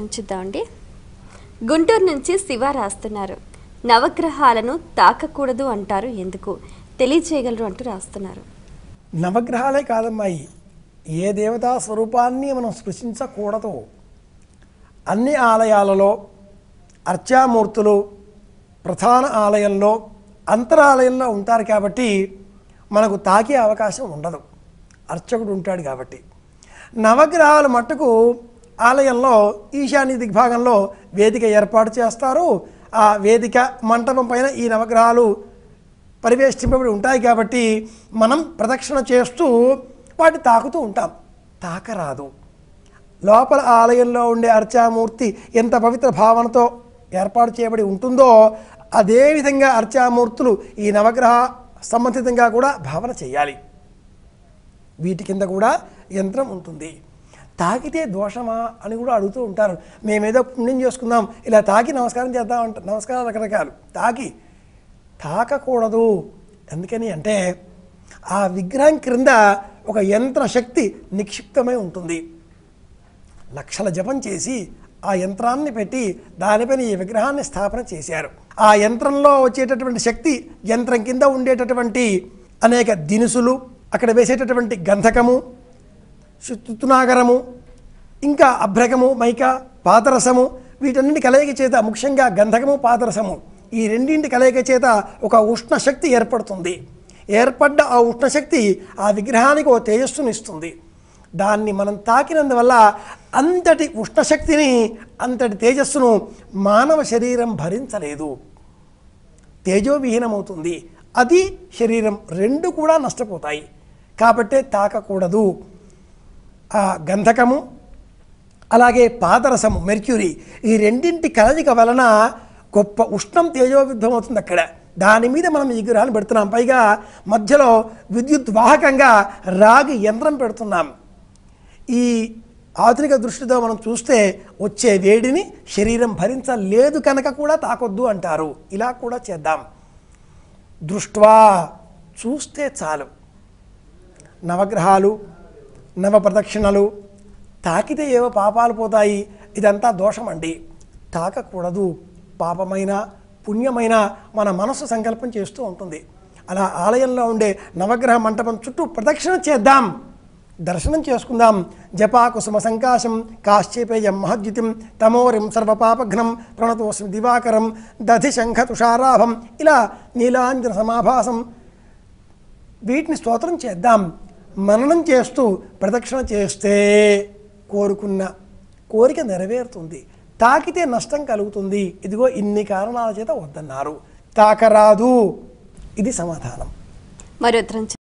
చూద్దామండి గుంటూరు నుంచి శివ రాస్తున్నారు. నవగ్రహాలను తాకకూడదు అంటారు ఎందుకు? తెలియచేయగలరు అంటూ రాస్తున్నారు. నవగ్రహాలే కాదమ్మాయి ఏ దేవతా స్వరూపాన్ని మనం సృష్టించకూడదు అన్ని ఆలయాలలో అర్చామూర్తులు ప్రధాన ఆలయంలో అంతరాలయంలో ఉంటారు కాబట్టి మనకు తాకే అవకాశం ఉండదు. అర్చకుడు ఉంటాడు కాబట్టి. నవగ్రహాలు మట్టుకు ఆలయంలో ఈశాన్య దిగ్భాగంలో వేదిక ఏర్పాటు చేస్తారు. ఆ వేదిక మంటపం పైన ఈ నవగ్రహాలు పరివేష్టింపబడి ఉంటాయి కాబట్టి మనం ప్రదక్షిణ చేస్తూ వాటి తాకుతూ ఉంటాం. తాకరాదు. లోపల ఆలయంలో ఉండే అర్చామూర్తి ఎంత పవిత్ర భావనతో ఏర్పాటు చేయబడి ఉంటుందో అదేవిధంగా అర్చామూర్తులు ఈ నవగ్రహ సంబంధితంగా కూడా భావన చేయాలి. వీటి కింద కూడా యంత్రం ఉంటుంది. తాకితే దోషమా అని కూడా అడుగుతూ ఉంటారు. మేమేదో పుణ్యం చేసుకుందాం ఇలా తాకి నమస్కారం చేద్దాం అంట నమస్కారం రకరకాలు. తాకి తాకకూడదు. ఎందుకని అంటే ఆ విగ్రహం క్రింద ఒక యంత్ర శక్తి నిక్షిప్తమై ఉంటుంది. లక్షల జపం చేసి ఆ యంత్రాన్ని పెట్టి దానిపైన ఈ విగ్రహాన్ని స్థాపన చేశారు. ఆ యంత్రంలో వచ్చేటటువంటి శక్తి యంత్రం కింద ఉండేటటువంటి అనేక దినుసులు అక్కడ వేసేటటువంటి గంధకము తుతునాగరము ఇంకా అభ్రకము మైక పాదరసము వీటన్నింటి కలయిక చేత ముఖ్యంగా గంధకము పాదరసము. ఈ రెండింటి కలయిక చేత ఒక ఉష్ణ శక్తి ఏర్పడుతుంది. ఏర్పడ్డ ఆ ఉష్ణశక్తి ఆ విగ్రహానికి ఓ తేజస్సును ఇస్తుంది. దాన్ని మనం తాకినందువల్ల అంతటి ఉష్ణశక్తిని అంతటి తేజస్సును మానవ శరీరం భరించలేదు. తేజోవిహీనమవుతుంది. అది శరీరం రెండు కూడా నష్టపోతాయి. కాబట్టే తాకకూడదు. ఆ గంధకము అలాగే పాదరసము మెర్క్యూరీ ఈ రెండింటి కలయిక వలన గొప్ప ఉష్ణం తేజోవిద్ధం అవుతుంది అక్కడ. దాని మీద మనం ఈ విగ్రహాన్ని పెడుతున్నాం. పైగా మధ్యలో విద్యుత్ వాహకంగా రాగి యంత్రం పెడుతున్నాం. ఈ ఆధునిక దృష్టితో మనం చూస్తే వచ్చే వేడిని శరీరం భరించలేదు కనుక కూడా తాకొద్దు అంటారు. ఇలా కూడా చేద్దాం. దృష్ట్వా చూస్తే చాలు. నవగ్రహాలు నవ ప్రదక్షిణలు. తాకితే ఏవో పాపాలు పోతాయి. ఇదంతా దోషమండి. తాకకూడదు. పాపమైన పుణ్యమైన మన మనసు సంకల్పం చేస్తూ ఉంటుంది. అలా ఆలయంలో ఉండే నవగ్రహ మంటపం చుట్టూ ప్రదక్షిణ చేద్దాం. దర్శనం చేసుకుందాం. జపాకుసుమ సంకాశం కాశ్చేపేయం మహద్యుతిం తమోరిం సర్వపాపఘ్నం ప్రణతోస్మి దివాకరం దధి శంఖ తుషారాభం ఇలా నీలాంజన సమాభాసం. వీటిని స్తోత్రం చేద్దాం. మననం చేస్తూ ప్రదక్షిణ చేస్తే కోరుకున్న కోరిక నెరవేరుతుంది. తాకితే నష్టం కలుగుతుంది. ఇదిగో ఇన్ని కారణాల చేత వద్దన్నారు. తాకరాదు. ఇది సమాధానం. మరి